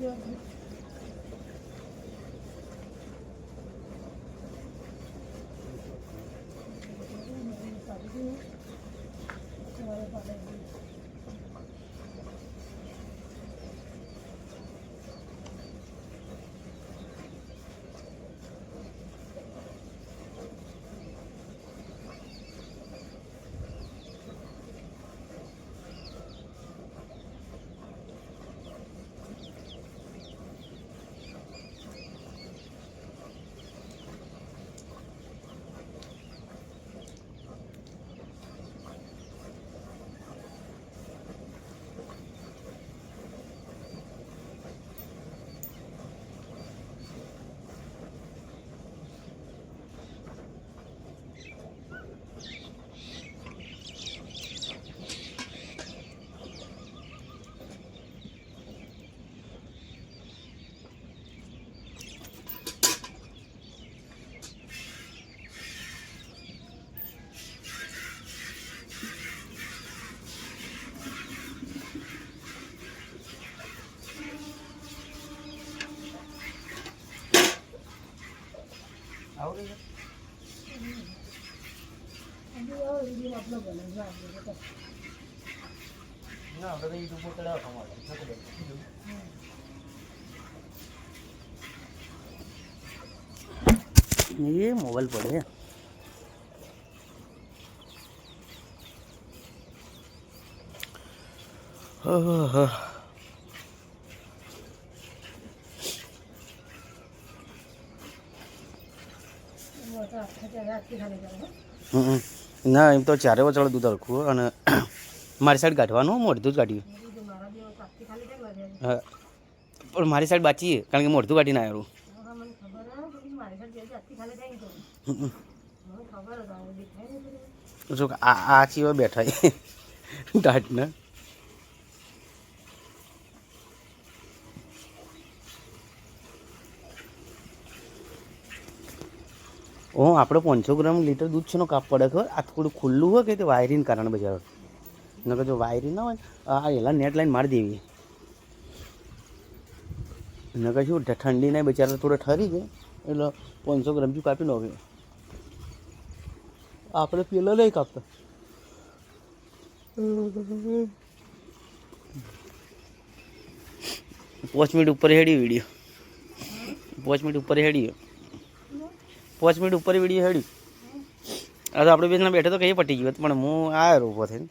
嗯。ના હવે તો યુટ્યુબ પર ચડાવો તમારે નથી દેતું. ये मोबाइल पड़े हैं आहा। હમ. ના, એમ તો ચારે વચળ દૂધ હરખું, અને મારી સાઈડ કાઢવાનું મોઢું જ કાઢ્યું હા. પણ મારી સાઈડ બાચી કારણ કે મોઢું કાઢીને આવ્યું જો આ આ ચીવા બેઠા ટાટને ઓ આપણે પાંચસો ગ્રામ લીટર દૂધ છે કાપ પડે ખબર? આ થોડું ખુલ્લું હોય કે તે વાયરિંગ કારણે બજાર નકર જો વાયરિંગ ના હોય આ એલા નેટ લાઈન મારી દેવી. નકર શું નહીં બચારે થોડો ઠરી જાય. એટલે પાંચસો ગ્રામ જેવું કાપી નાખ્યું આપણે પેલા નહીં કાપતા. પાંચ મિનિટ ઉપર હેડી વીડિયો. પાંચ મિનિટ ઉપર હેડી પાંચ મિનિટ ઉપર વીડિયો હેડી આ તો આપણે બેસના બેઠો તો કઈ પટી ગયો પણ હું આવ્યો ઊભો થઈને.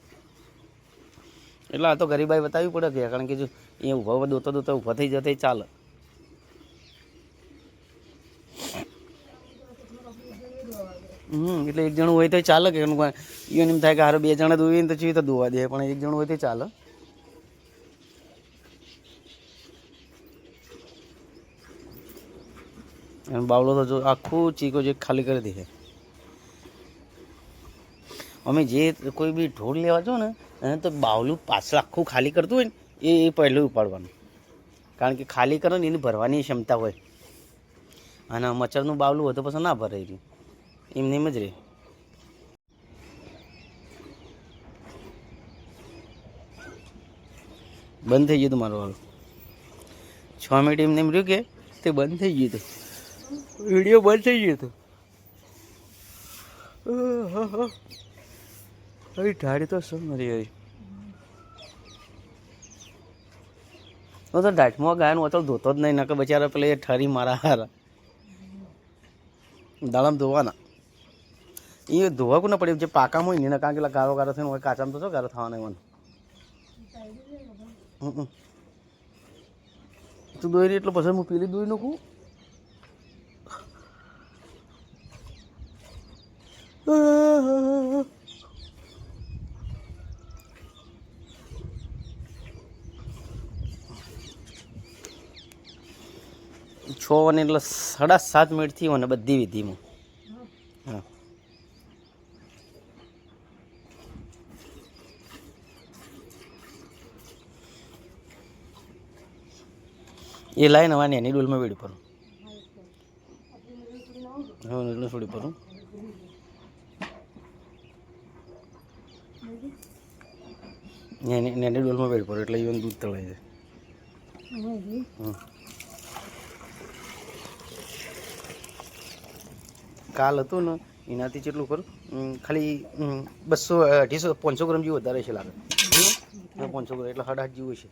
એટલે આ તો ગરીબાઈ બતાવવી પડે કે, કારણ કે જો એ ઊભા દોતો દોતો ઊભા થઈ જતા ચાલે. હમ, એટલે એક જણું હોય તો ચાલે કે એમ થાય કે હારો બે જણા દોવીને તો ચીવી તો દોવા દે, પણ એક જણું હોય તો ચાલે. એમ બાવલો તો જો આખું ચીકો જે ખાલી કરી દે અમે જે કોઈ બી ઢોર લેવા જો ને, એને તો બાવલું પાછળ આખું ખાલી કરતું હોય ને, એ એ પહેલું ઉપાડવાનું. કારણ કે ખાલી કરો ને એની ભરવાની ક્ષમતા હોય. અને મચ્છરનું બાવલું હોય તો પછી ના ભરાય રહ્યું એમને એમ જ રહે. બંધ થઈ ગયું હતું મારું વાળું છ મિનિટ એમને એમ રહ્યું કે તે બંધ થઈ ગયું હતું. વીડિયો બંધ થઈ ગયો હતો હવે ઢાળી તો શું મરી ગઈ હું તો ડાટમાં ગાયનું અચલ ધોતો જ નહીં, નકર બચારા પેલે ઠરી મારા હારા. દાડામાં ધોવાના. એ ધોવા કોને પડે, જે પાકામાં હોય ને કારણ કે ગારો ગારો થઈને હોય, કાચામાં તો શું ગારો થવાનો એવાનો. તું દોરી એટલે પછી હું પેલી દોરી નાખું? છ અને એટલે સાડા સાત મિનિટથી મને બધી વિધિમાં હા. એ લાઈન હવાની એની ડોલમાં વેડી પડું. હા એટલે છોડી પડું. એની ડોલમાં વેડી પડે એટલે ઈવન દૂધ તળાય છે. કાલ હતું ને એનાથી જેટલું કરું ખાલી બસો અઢીસો પાંચસો ગ્રામ જેવું વધારે છે લાગે. પાંચસો ગ્રામ એટલે સાડા આઠ જેવું છે